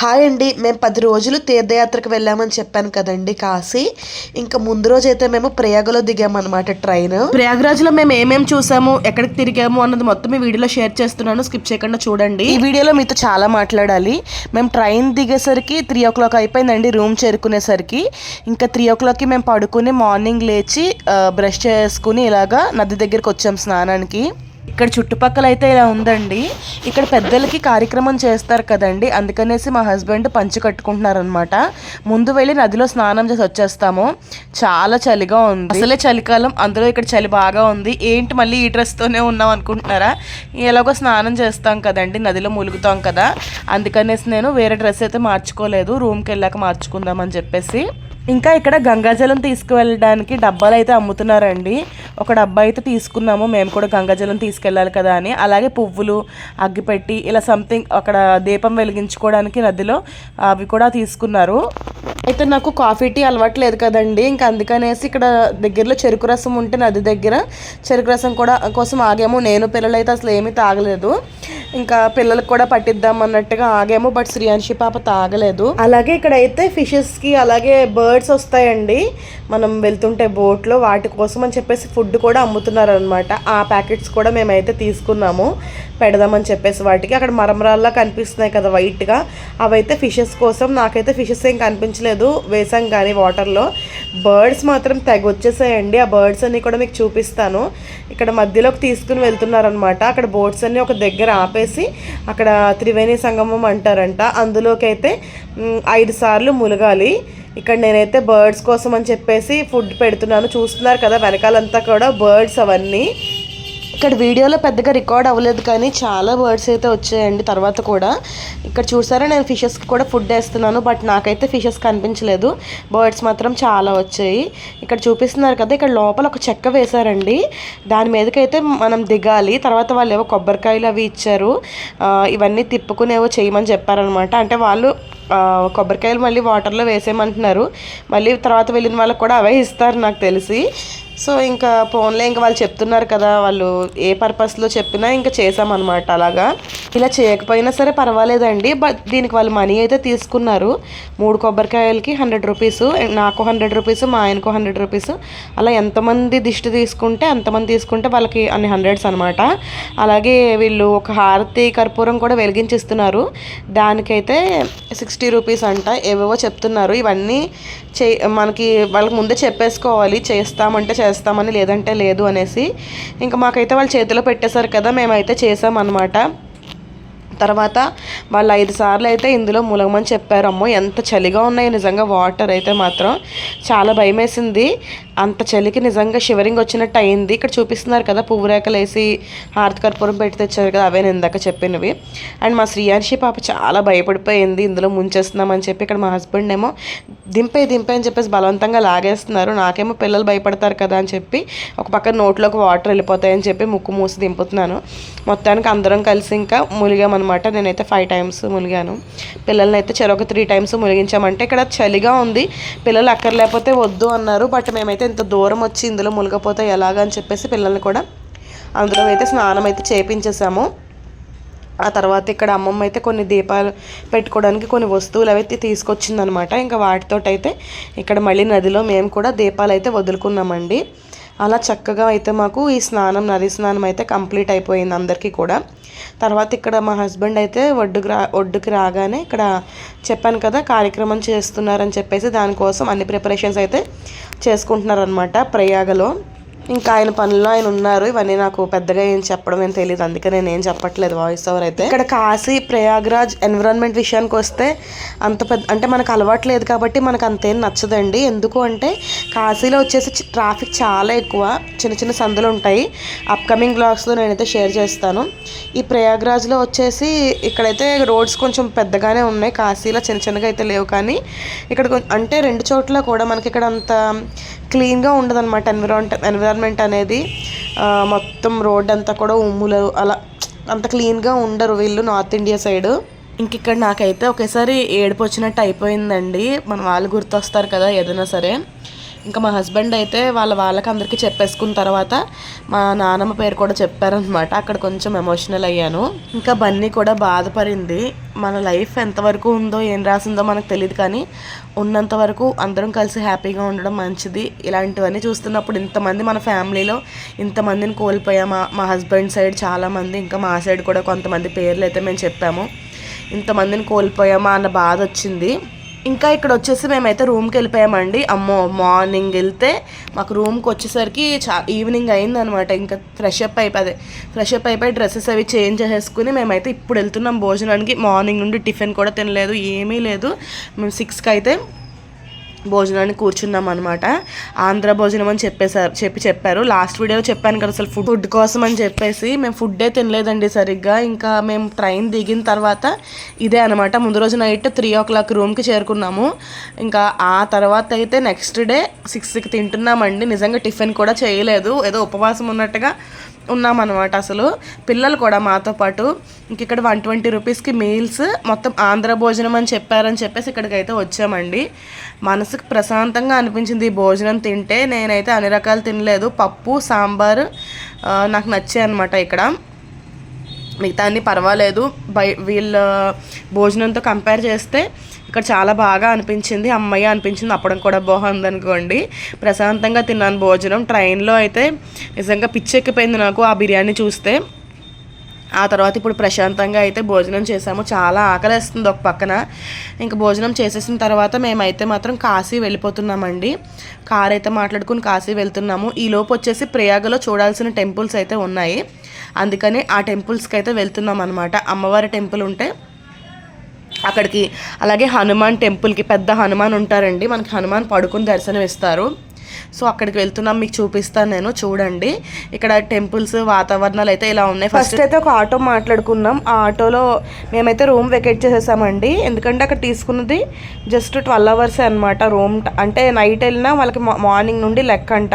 Hi అండి. మేము పది రోజులు తీర్థయాత్రకు వెళ్ళామని చెప్పాను కదండి కాశీ. ఇంకా ముందు రోజు అయితే మేము ప్రయాగలో దిగామన్నమాట ట్రైన్. ప్రయాగరాజ్లో మేము ఏమేమి చూసాము ఎక్కడికి తిరిగాము అన్నది మొత్తం ఈ వీడియోలో షేర్ చేస్తున్నాను. స్కిప్ చేయకుండా చూడండి. ఈ వీడియోలో మీతో చాలా మాట్లాడాలి. మేము ట్రైన్ దిగేసరికి త్రీ ఓ క్లాక్ అయిపోయిందండి రూమ్ చేరుకునేసరికి. ఇంకా త్రీ ఓ క్లాక్కి మేము పడుకుని మార్నింగ్ లేచి బ్రష్ చేసుకుని ఇలాగా నది దగ్గరికి వచ్చాం స్నానానికి. ఇక్కడ చుట్టుపక్కల అయితే ఇలా ఉందండి. ఇక్కడ పెద్దలకి కార్యక్రమం చేస్తారు కదండి. అందుకనేసి మా హస్బెండ్ పంచి కట్టుకుంటున్నారు అనమాట ముందు వెళ్ళి నదిలో స్నానం చేసి వచ్చేస్తాము. చాలా చలిగా ఉంది. అసలే చలికాలం. అందులో ఇక్కడ చలి బాగా ఉంది. ఏంటి మళ్ళీ ఈ డ్రెస్తోనే ఉన్నాం అనుకుంటున్నారా? ఎలాగో స్నానం చేస్తాం కదండి. నదిలో ములుగుతాం కదా. అందుకనేసి నేను వేరే డ్రెస్ అయితే మార్చుకోలేదు. రూమ్కి వెళ్ళాక మార్చుకుందాం అని చెప్పేసి. ఇంకా ఇక్కడ గంగాజలం తీసుకువెళ్ళడానికి డబ్బాలు అయితే అమ్ముతున్నారండి. ఒక డబ్బా అయితే తీసుకున్నాము. మేము కూడా గంగాజలం తీసుకెళ్ళాలి కదా అని. అలాగే పువ్వులు అగ్గిపెట్టి ఇలా సంథింగ్ అక్కడ దీపం వెలిగించుకోవడానికి నదిలో అవి కూడా తీసుకున్నారు. అయితే నాకు కాఫీ టీ అలవాటు లేదు కదండి. ఇంకా అందుకనేసి ఇక్కడ దగ్గరలో చెరుకు రసం ఉంటే నది దగ్గర చెరుకు రసం కూడా కోసం ఆగాము. నేను పిల్లలు అయితే అసలు ఏమీ తాగలేదు. ఇంకా పిల్లలకు కూడా పట్టిద్దాం అన్నట్టుగా ఆగాము బట్ శ్రీయాంశి పాప తాగలేదు. అలాగే ఇక్కడ అయితే ఫిషెస్కి అలాగే బర్డ్స్ వస్తాయండి. మనం వెళ్తుంటే బోట్లో వాటి కోసం అని చెప్పేసి ఫుడ్ కూడా అమ్ముతున్నారు అనమాట ఆ ప్యాకెట్స్ కూడా మేమైతే తీసుకున్నాము. పెడదామని చెప్పేసి వాటికి. అక్కడ మరమరాల్లా కనిపిస్తున్నాయి కదా వైట్గా అవైతే ఫిషెస్ కోసం నాకైతే ఫిషెస్ ఏం కనిపించలేదు. వేసాం కానీ వాటర్లో బర్డ్స్ మాత్రం తెగ వచ్చేసాయండి ఆ బర్డ్స్ అన్నీ కూడా మీకు చూపిస్తాను. ఇక్కడ మధ్యలోకి తీసుకుని వెళ్తున్నారనమాట అక్కడ బోట్స్ అన్ని ఒక దగ్గర ఆపేసి అక్కడ త్రివేణి సంగమం అంటారంట. అందులోకి అయితే ఐదు సార్లు ములగాలి. ఇక్కడ నేనైతే బర్డ్స్ కోసం అని చెప్పేసి ఫుడ్ పెడుతున్నాను. చూస్తున్నారు కదా వెనకాలంతా కూడా బర్డ్స్ అవన్నీ. ఇక్కడ వీడియోలో పెద్దగా రికార్డ్ అవ్వలేదు కానీ చాలా బర్డ్స్ అయితే వచ్చాయండి తర్వాత కూడా. ఇక్కడ చూసారా నేను ఫిషెస్కి కూడా ఫుడ్ వేస్తున్నాను బట్ నాకైతే ఫిషెస్ కనిపించలేదు. బర్డ్స్ మాత్రం చాలా వచ్చాయి. ఇక్కడ చూపిస్తున్నారు కదా ఇక్కడ లోపల ఒక చెక్క వేశారండి. దాని మీదకైతే మనం దిగాలి. తర్వాత వాళ్ళు ఏవో కొబ్బరికాయలు అవి ఇచ్చారు. ఇవన్నీ తిప్పుకునేవో చేయమని చెప్పారనమాట అంటే వాళ్ళు కొబ్బరికాయలు మళ్ళీ వాటర్లో వేసేయమంటున్నారు. మళ్ళీ తర్వాత వెళ్ళిన వాళ్ళకి కూడా అవే ఇస్తారు నాకు తెలిసి. సో ఇంకా ఫోన్లో ఇంకా వాళ్ళు చెప్తున్నారు కదా వాళ్ళు ఏ పర్పస్లో చెప్పినా ఇంకా చేసామన్నమాట అలాగా. ఇలా చేయకపోయినా సరే పర్వాలేదండి బట్ దీనికి వాళ్ళు మనీ అయితే తీసుకున్నారు. మూడు కొబ్బరికాయలకి హండ్రెడ్ రూపీస్ నాకు హండ్రెడ్ రూపీస్ మా ఆయనకు హండ్రెడ్ రూపీస్. అలా ఎంతమంది దిష్టి తీసుకుంటే అంతమంది తీసుకుంటే వాళ్ళకి అన్ని హండ్రెడ్స్ అనమాట అలాగే వీళ్ళు ఒక హారతి కర్పూరం కూడా వెలిగించిస్తున్నారు. దానికైతే సిక్స్టీ రూపీస్ అంట ఏవేవో చెప్తున్నారు. ఇవన్నీ చే మనకి వాళ్ళకి ముందే చెప్పేసుకోవాలి చేస్తామంటే చేస్తామని లేదంటే లేదు అనేసి. ఇంకా మాకైతే వాళ్ళు చేతిలో పెట్టేశారు కదా మేమైతే చేసామన్నమాట తర్వాత వాళ్ళు ఐదు సార్లు అయితే ఇందులో ములగమని చెప్పారు. అమ్మో ఎంత చలిగా ఉన్నాయి నిజంగా వాటర్ అయితే మాత్రం. చాలా భయం వేసింది అంత చలికి నిజంగా షివరింగ్ వచ్చినట్టు అయింది. ఇక్కడ చూపిస్తున్నారు కదా పువ్వు రేకలు వేసి హారతి కర్పూరం పెట్టి తెచ్చారు కదా అవే నేను ఇందాక చెప్పినవి. అండ్ మా శ్రీయాన్షి పాప చాలా భయపడిపోయింది ఇందులో ముంచేస్తున్నామని చెప్పి ఇక్కడ మా హస్బెండ్ ఏమో దింపే దింపే అని చెప్పేసి బలవంతంగా లాగేస్తున్నారు. నాకేమో పిల్లలు భయపడతారు కదా అని చెప్పి ఒక పక్క నోట్లోకి వాటర్ వెళ్ళిపోతాయని చెప్పి ముక్కు మూసి దింపుతున్నాను. మొత్తానికి అందరం కలిసి ఇంకా ములిగామన్నమాట నేనైతే ఫైవ్ టైమ్స్ ములిగాను. పిల్లల్ని అయితే చెరొక త్రీ టైమ్స్ ములిగించామంటే ఇక్కడ చలిగా ఉంది. పిల్లలు అక్కర్లేకపోతే వద్దు అన్నారు బట్ మేమైతే ఇంత దూరం వచ్చి ఇందులో మునిగిపోతే ఎలాగా అని చెప్పేసి పిల్లల్ని కూడా అందులో అయితే స్నానం అయితే చేపించేసాము ఆ తర్వాత ఇక్కడ అమ్మమ్మ అయితే కొన్ని దీపాలు పెట్టుకోవడానికి కొన్ని వస్తువులు అయితే తీసుకొచ్చిందనమాట. ఇంకా వాటితోటైతే అయితే ఇక్కడ మళ్ళీ నదిలో మేము కూడా దీపాలు అయితే వదులుకున్నామండి. అలా చక్కగా అయితే మాకు ఈ స్నానం నది స్నానం అయితే కంప్లీట్ అయిపోయింది అందరికీ కూడా. తర్వాత ఇక్కడ మా హస్బెండ్ అయితే ఒడ్డుకు రా ఒడ్డుకి రాగానే ఇక్కడ చెప్పాను కదా కార్యక్రమం చేస్తున్నారని చెప్పేసి దానికోసం అన్ని ప్రిపరేషన్స్ అయితే చేసుకుంటున్నారనమాట ప్రయాగలో. ఇంకా ఆయన పనుల్లో ఆయన ఉన్నారు. ఇవన్నీ నాకు పెద్దగా ఏం చెప్పడం ఏం తెలియదు అందుకే నేను ఏం చెప్పట్లేదు వాయిస్ ఓవర్ అయితే. ఇక్కడ కాశీ ప్రయాగ్రాజ్ ఎన్విరాన్మెంట్ విషయానికి వస్తే అంత పెద్ద అంటే మనకు అలవాటు లేదు కాబట్టి మనకు అంతేం నచ్చదండి. ఎందుకు అంటే కాశీలో వచ్చేసి ట్రాఫిక్ చాలా ఎక్కువ. చిన్న చిన్న సందులు ఉంటాయి. అప్కమింగ్ బ్లాగ్స్లో నేనైతే షేర్ చేస్తాను. ఈ ప్రయాగ్రాజ్లో వచ్చేసి ఇక్కడైతే రోడ్స్ కొంచెం పెద్దగానే ఉన్నాయి. కాశీలో చిన్న చిన్నగా అయితే లేవు కానీ ఇక్కడ అంటే రెండు చోట్ల కూడా మనకి ఇక్కడ అంత క్లీన్గా ఉండదు అనమాట ఎన్విరాన్ ఎన్విరాన్మెంట్ అనేది మొత్తం రోడ్ అంతా కూడా ఉమ్ములు అలా అంత క్లీన్గా ఉండరు వీళ్ళు నార్త్ ఇండియా సైడ్. ఇంక ఇక్కడ నాకైతే ఒకేసారి ఏడుపు వచ్చినట్టు అయిపోయిందండి. మన వాళ్ళు గుర్తొస్తారు కదా ఏదైనా సరే. ఇంకా మా హస్బెండ్ అయితే వాళ్ళ వాళ్ళకి అందరికీ చెప్పేసుకున్న తర్వాత మా నానమ్మ పేరు కూడా చెప్పారనమాట అక్కడ కొంచెం ఎమోషనల్ అయ్యాను. ఇంకా బన్నీ కూడా బాధపడింది. మన లైఫ్ ఎంతవరకు ఉందో ఏం రాసిందో మనకు తెలియదు కానీ ఉన్నంత వరకు అందరం కలిసి హ్యాపీగా ఉండడం మంచిది. ఇలాంటివన్నీ చూస్తున్నప్పుడు ఇంతమంది మన ఫ్యామిలీలో ఇంతమందిని కోల్పోయామా మా హస్బెండ్ సైడ్ చాలామంది ఇంకా మా సైడ్ కూడా కొంతమంది పేర్లు అయితే మేము చెప్పాము. ఇంతమందిని కోల్పోయామా అన్న బాధ వచ్చింది. ఇంకా ఇక్కడ వచ్చేసి మేమైతే రూమ్కి వెళ్ళిపోయామండి. అమ్మో మార్నింగ్ వెళ్తే మాకు రూమ్కి వచ్చేసరికి చా ఈవినింగ్ అయిందనమాట ఇంకా ఫ్రెష్ అప్ అయిపోయి ఫ్రెష్ అప్ అయిపోయి డ్రెస్సెస్ అవి చేంజ్ చేసేసుకుని మేమైతే ఇప్పుడు వెళ్తున్నాం భోజనానికి. మార్నింగ్ నుండి టిఫిన్ కూడా తినలేదు ఏమీ లేదు. మేము సిక్స్కి అయితే భోజనానికి కూర్చున్నాం అనమాట ఆంధ్ర భోజనం అని చెప్పేశారు చెప్పి చెప్పారు. లాస్ట్ వీడియో చెప్పాను కదా అసలు ఫుడ్ ఫుడ్ కోసం అని చెప్పేసి. మేము ఫుడ్డే తినలేదండి సరిగ్గా. ఇంకా మేము ట్రైన్ దిగిన తర్వాత ఇదే అనమాట ముందు రోజు నైట్ త్రీ ఓ క్లాక్ రూమ్కి చేరుకున్నాము. ఇంకా ఆ తర్వాత అయితే నెక్స్ట్ డే సిక్స్కి తింటున్నామండి. నిజంగా టిఫిన్ కూడా చేయలేదు. ఏదో ఉపవాసం ఉన్నట్టుగా ఉన్నామన్నమాట అసలు. పిల్లలు కూడా మాతో పాటు. ఇంక ఇక్కడ వన్ ట్వంటీ రూపీస్కి మీల్స్ మొత్తం ఆంధ్ర భోజనం అని చెప్పారని చెప్పేసి ఇక్కడికి అయితే వచ్చామండి. మనసుకు ప్రశాంతంగా అనిపించింది ఈ భోజనం తింటే. నేనైతే అన్ని రకాలు తినలేదు. పప్పు సాంబార్ నాకు నచ్చాయి అనమాట ఇక్కడ. మిగతా అన్ని పర్వాలేదు. బై వీళ్ళ భోజనంతో కంపేర్ చేస్తే ఇక్కడ చాలా బాగా అనిపించింది అమ్మయ్య అనిపించింది అప్పడం కూడా బాగుంది అనుకోండి ప్రశాంతంగా తిన్నాను భోజనం. ట్రైన్లో అయితే నిజంగా పిచ్చెక్కిపోయింది నాకు ఆ బిర్యానీ చూస్తే. ఆ తర్వాత ఇప్పుడు ప్రశాంతంగా అయితే భోజనం చేసాము చాలా ఆకలిస్తుంది ఒక పక్కన. ఇంకా భోజనం చేసేసిన తర్వాత మేమైతే మాత్రం కాశీ వెళ్ళిపోతున్నామండి. కార్ అయితే మాట్లాడుకుని కాశీ వెళ్తున్నాము. ఈ వచ్చేసి ప్రయాగలో చూడాల్సిన టెంపుల్స్ అయితే ఉన్నాయి. అందుకని ఆ టెంపుల్స్కి అయితే వెళ్తున్నాం అనమాట అమ్మవారి టెంపుల్ ఉంటే అక్కడికి. అలాగే హనుమాన్ టెంపుల్కి పెద్ద హనుమాన్ ఉంటారండి. మనకి హనుమాన్ పడుకుని దర్శనం ఇస్తారు సో అక్కడికి వెళ్తున్నాం మీకు చూపిస్తాను నేను చూడండి. ఇక్కడ టెంపుల్స్ వాతావరణాలు అయితే ఇలా ఉన్నాయి. ఫస్ట్ అయితే ఒక ఆటో మాట్లాడుకున్నాం ఆ ఆటోలో మేమైతే రూమ్ వెకేట్ చేసేసామండి. ఎందుకంటే అక్కడ తీసుకున్నది జస్ట్ ట్వెల్వ్ అవర్స్ అనమాట రూమ్ అంటే నైట్ వెళ్ళినా వాళ్ళకి మార్నింగ్ నుండి లెక్క అంట.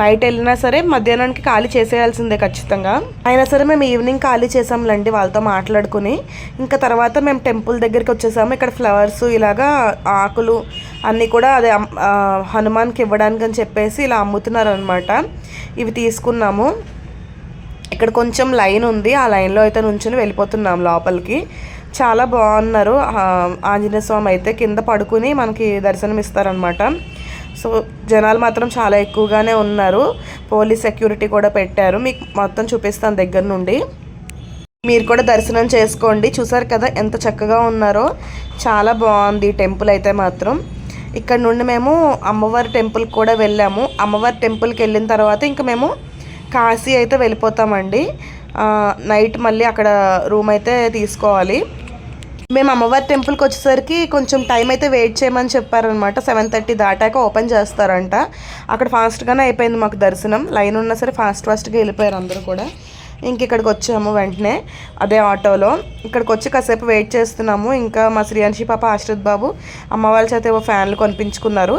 నైట్ వెళ్ళినా సరే మధ్యాహ్నానికి ఖాళీ చేసేయాల్సిందే ఖచ్చితంగా. అయినా సరే మేము ఈవినింగ్ ఖాళీ చేసాంలేండి వాళ్ళతో మాట్లాడుకుని. ఇంకా తర్వాత మేము టెంపుల్ దగ్గరికి వచ్చేసాము. ఇక్కడ ఫ్లవర్స్ ఇలాగా ఆకులు అన్నీ కూడా అదే హనుమాన్కి ఇవ్వడానికి అని చెప్పేసి ఇలా అమ్ముతున్నారు అనమాట ఇవి తీసుకున్నాము. ఇక్కడ కొంచెం లైన్ ఉంది. ఆ లైన్లో అయితే నుంచుని వెళ్ళిపోతున్నాం లోపలికి. చాలా బాగున్నారు. ఆంజనేయస్వామి ఆంజనేయ స్వామి అయితే కింద పడుకుని మనకి దర్శనం ఇస్తారనమాట సో జనాలు మాత్రం చాలా ఎక్కువగానే ఉన్నారు. పోలీస్ సెక్యూరిటీ కూడా పెట్టారు. మీకు మొత్తం చూపిస్తాను దగ్గర నుండి. మీరు కూడా దర్శనం చేసుకోండి. చూసారు కదా ఎంత చక్కగా ఉన్నారో. చాలా బాగుంది టెంపుల్ అయితే మాత్రం. ఇక్కడ నుండి మేము అమ్మవారి టెంపుల్కి కూడా వెళ్ళాము. అమ్మవారి టెంపుల్కి వెళ్ళిన తర్వాత ఇంకా మేము కాశీ అయితే వెళ్ళిపోతామండి. నైట్ మళ్ళీ అక్కడ రూమ్ అయితే తీసుకోవాలి. మేము అమ్మవారి టెంపుల్కి వచ్చేసరికి కొంచెం టైం అయితే వెయిట్ చేయమని చెప్పారనమాట సెవెన్ థర్టీ దాటాక ఓపెన్ చేస్తారంట. అక్కడ ఫాస్ట్గానే అయిపోయింది మాకు దర్శనం. లైన్ ఉన్నా సరే ఫాస్ట్ ఫాస్ట్గా వెళ్ళిపోయారు అందరూ కూడా. ఇంక ఇక్కడికి వచ్చాము వెంటనే అదే ఆటోలో. ఇక్కడికి వచ్చి కాసేపు వెయిట్ చేస్తున్నాము. ఇంకా మా శ్రీయాంశి పాప ఆశ్రిత్ బాబు అమ్మవారి చేత ఏవో ఫ్యాన్లు కొనిపించుకున్నారు.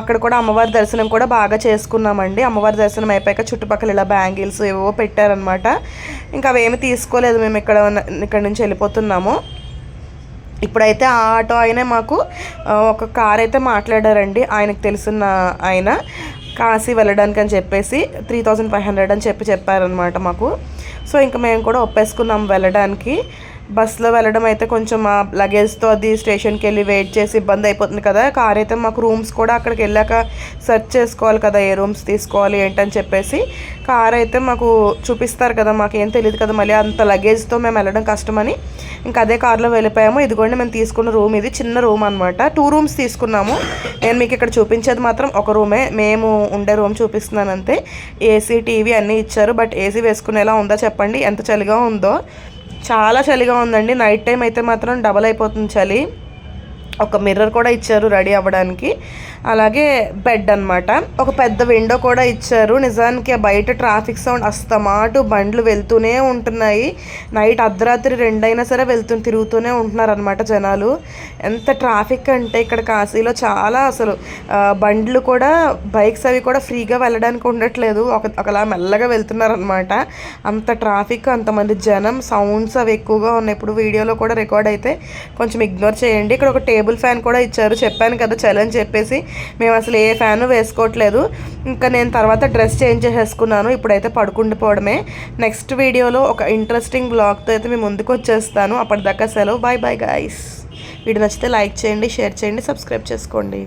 అక్కడ కూడా అమ్మవారి దర్శనం కూడా బాగా చేసుకున్నామండి. అమ్మవారి దర్శనం అయిపోయాక చుట్టుపక్కల ఇలా బ్యాంగిల్స్ ఏవో పెట్టారనమాట ఇంకా అవేమి తీసుకోలేదు. మేము ఇక్కడ ఇక్కడ నుంచి వెళ్ళిపోతున్నాము. ఇప్పుడైతే ఆ ఆటో ఆయనే మాకు ఒక కార్ అయితే మాట్లాడారండి. ఆయనకు తెలిసిన ఆయన. కాశీ వెళ్ళడానికి అని చెప్పేసి త్రీ థౌజండ్ ఫైవ్ హండ్రెడ్ అని చెప్పి చెప్పారనమాట మాకు. సో ఇంకా మేము కూడా ఒప్పేసుకున్నాం వెళ్ళడానికి. బస్సులో వెళ్ళడం అయితే కొంచెం ఆ లగేజ్తో అది స్టేషన్కి వెళ్ళి వెయిట్ చేసి ఇబ్బంది అయిపోతుంది కదా. కార్ అయితే మాకు రూమ్స్ కూడా అక్కడికి వెళ్ళాక సెర్చ్ చేసుకోవాలి కదా ఏ రూమ్స్ తీసుకోవాలి ఏంటని చెప్పేసి. కార్ అయితే మాకు చూపిస్తారు కదా మాకు ఏం తెలియదు కదా మళ్ళీ అంత లగేజ్తో మేము వెళ్ళడం కష్టమని. ఇంకా అదే కార్లో వెళ్ళిపోయాము. ఇదిగోండి మేము తీసుకున్న రూమ్ ఇది చిన్న రూమ్ అనమాట టూ రూమ్స్ తీసుకున్నాము. నేను మీకు ఇక్కడ చూపించేది మాత్రం ఒక రూమే మేము ఉండే రూమ్ చూపిస్తున్నాను అంతే. ఏసీ టీవీ అన్నీ ఇచ్చారు. బట్ ఏసీ వేసుకునేలా ఉందో చెప్పండి? ఎంత చలిగా ఉందో. చాలా చలిగా ఉందండి. నైట్ టైం అయితే మాత్రం డబల్ అయిపోతుంది చలి. ఒక మిర్రర్ కూడా ఇచ్చారు రెడీ అవ్వడానికి. అలాగే బెడ్ అన్నమాట. ఒక పెద్ద విండో కూడా ఇచ్చారు. నిజానికి బయట ట్రాఫిక్ సౌండ్ అస్తమాటు బండ్లు వెళ్తూనే ఉంటున్నాయి. నైట్ అర్ధరాత్రి రెండైనా సరే వెళ్తూ తిరుగుతూనే ఉంటున్నారు అనమాట జనాలు. ఎంత ట్రాఫిక్ అంటే ఇక్కడ కాశీలో చాలా అసలు బండ్లు కూడా బైక్స్ అవి కూడా ఫ్రీగా వెళ్ళడానికి ఉండట్లేదు. ఒక ఒకలా మెల్లగా వెళ్తున్నారు అనమాట అంత ట్రాఫిక్ అంతమంది జనం సౌండ్స్ అవి ఎక్కువగా ఉన్నాయి. ఇప్పుడు వీడియోలో కూడా రికార్డ్ అయితే కొంచెం ఇగ్నోర్ చేయండి. ఇక్కడ ఒక టేబుల్ టేబుల్ ఫ్యాన్ కూడా ఇచ్చారు. చెప్పాను కదా చలని చెప్పేసి. మేము అసలు ఏ ఫ్యాన్ వేసుకోవట్లేదు. ఇంకా నేను తర్వాత డ్రెస్ చేంజ్ చేసేసుకున్నాను. ఇప్పుడైతే పడుకుండిపోవడమే నెక్స్ట్ వీడియోలో ఒక ఇంట్రెస్టింగ్ బ్లాగ్తో అయితే మేము ముందుకు వచ్చేస్తాను. అప్పటిదాకా సెలవు. బాయ్ బాయ్ గాయస్ వీడియో నచ్చితే లైక్ చేయండి షేర్ చేయండి సబ్స్క్రైబ్ చేసుకోండి.